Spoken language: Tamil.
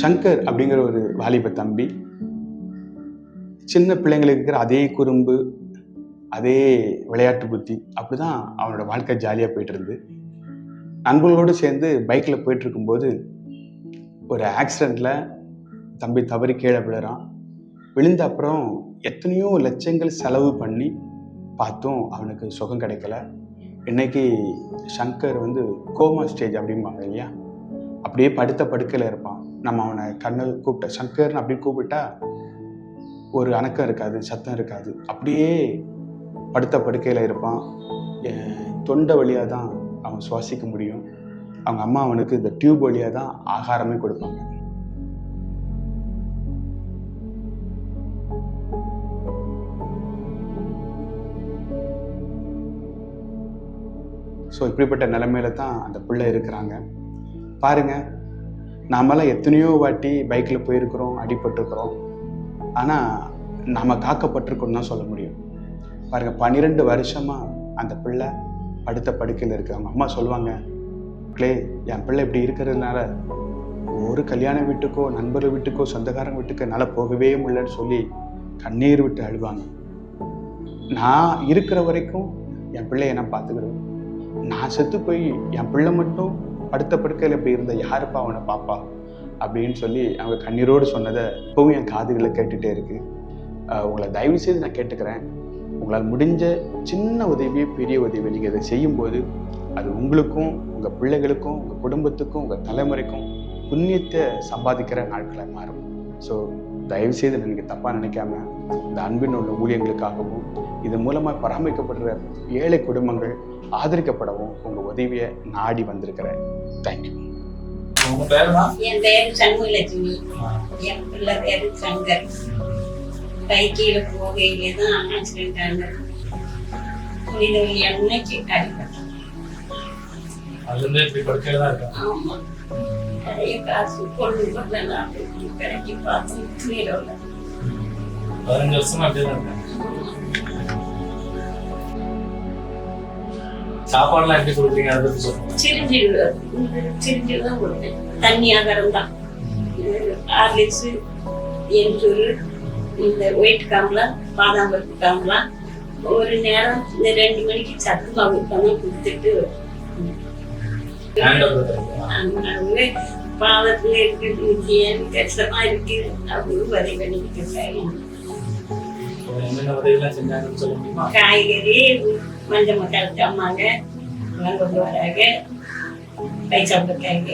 சங்கர் அப்படிங்கிற ஒரு வாலிப தம்பி சின்ன பிள்ளைங்களுக்கு இருக்கிற அதே குறும்பு அதே விளையாட்டு புத்தி அப்படிதான் அவனோட வாழ்க்கை ஜாலியாக போயிட்டு இருந்து நண்பர்களோடு சேர்ந்து பைக்கில் போயிட்டு இருக்கும்போது ஒரு ஆக்சிடெண்ட்டில் தம்பி தவறி கீழே விழுறான். விழுந்த அப்புறம் எத்தனையோ லட்சங்கள் செலவு பண்ணி பார்த்தும் அவனுக்கு சுகம் கிடைக்கல. இன்னைக்கு சங்கர் வந்து கோமா ஸ்டேஜ் அப்படிம்பாங்க இல்லையா? அப்படியே படுத்த படுக்கையில் இருப்பான். நம்ம அவனை கண்ணு கூப்பிட்ட சங்கர்னு அப்படி கூப்பிட்டா ஒரு அணக்கம் இருக்காது சத்தம் இருக்காது. அப்படியே படுத்த படுக்கையில் இருப்பான். தொண்டை வழியாக தான் அவன் சுவாசிக்க முடியும். அவங்க அம்மா அவனுக்கு இந்த டியூப் வழியாக தான் ஆகாரமே கொடுப்பாங்க. ஸோ இப்படிப்பட்ட நிலைமையில தான் அந்த பிள்ளை இருக்கிறாங்க. பாருங்கள் நாமெல்லாம் எத்தனையோ வாட்டி பைக்கில் போயிருக்கிறோம் அடிபட்டிருக்கிறோம். ஆனால் நாம் காக்கப்பட்டிருக்கோம்னு தான் சொல்ல முடியும். பாருங்கள் பன்னிரெண்டு வருஷமாக அந்த பிள்ளை படுத்த படுக்கையில் இருக்கு. அவங்க அம்மா சொல்லுவாங்க க்ளே என் பிள்ளை இப்படி இருக்கிறதுனால ஒரு கல்யாண வீட்டுக்கோ நண்பர் வீட்டுக்கோ சொந்தக்காரங்க வீட்டுக்கு என்னால் போகவே முடியலன்னு சொல்லி கண்ணீர் விட்டு அழுவாங்க. நான் இருக்கிற வரைக்கும் என் பிள்ளைய நான் பார்த்துக்கிறேன். நான் செத்து போய் என் பிள்ளை மட்டும் படுத்த படுக்கையில் இப்படி இருந்த யாருப்பா அவனை பாப்பா? அப்படின்னு சொல்லி அவங்க கண்ணீரோடு சொன்னதை இப்போவும் என் காதுகளில் கேட்டுகிட்டே இருக்கு. உங்களை தயவு செய்து நான் கேட்டுக்கிறேன். உங்களால் முடிஞ்ச சின்ன உதவியே பெரிய உதவி நீங்கள் இதை செய்யும்போது அது உங்களுக்கும் உங்கள் பிள்ளைகளுக்கும் உங்கள் குடும்பத்துக்கும் உங்கள் தலைமுறைக்கும் புண்ணியத்தை சம்பாதிக்கிற நாட்களை மாறும். ஸோ தயவு செய்து நீங்கள் தப்பாக நினைக்காம இந்த அன்பின் உள்ள ஊழியங்களுக்காகவும் இது மூலமாக பராமரிக்கப்படுற ஏழை குடும்பங்கள் ஆதரிக்கப்படவும் உங்கள் உதவியை நாடி வந்திருக்கிறேன். தேங்க்யூ உங்க பேருனா என் பேரு சண்முகலட்சுமி. என் பிள்ளை பேரு சங்கர். கை கீழே போகையிலே தான் ஆக்சிடென்ட் ஆனது. புனித அன்னைக்கு அதுல இருந்து இப்படி படுக்கையில தான் துணியில பதினஞ்சு வருஷமா அப்படியே தான் இருக்கேன். சாப்பாடுலாம் எப்படி கொடுக்குறீங்க? அதை பத்தி சொல்லுங்க. சிரிஞ்சு சிரிஞ்சு தான் கொடுத்தேன். தண்ணி ஆகாரம் தான். ஹார்லிக்ஸ் எந்தூர் இந்த ஒயிட் காம்லாம் பாதாம் பருப்பு காம்லாம் ஒரு நேரம் இந்த ரெண்டு மணிக்கு சத்து மாவு கொடுத்துட்டு பாவத்தில் இருக்கிறது ஏன் கஷ்டமா இருக்கு அப்படின்னு வரி பண்ணிக்கிட்டு காய்கறி மஞ்சள் மக்கள் அம்மாங்க கொண்டு வராங்க பைசா சாப்பிட்ருக்காங்க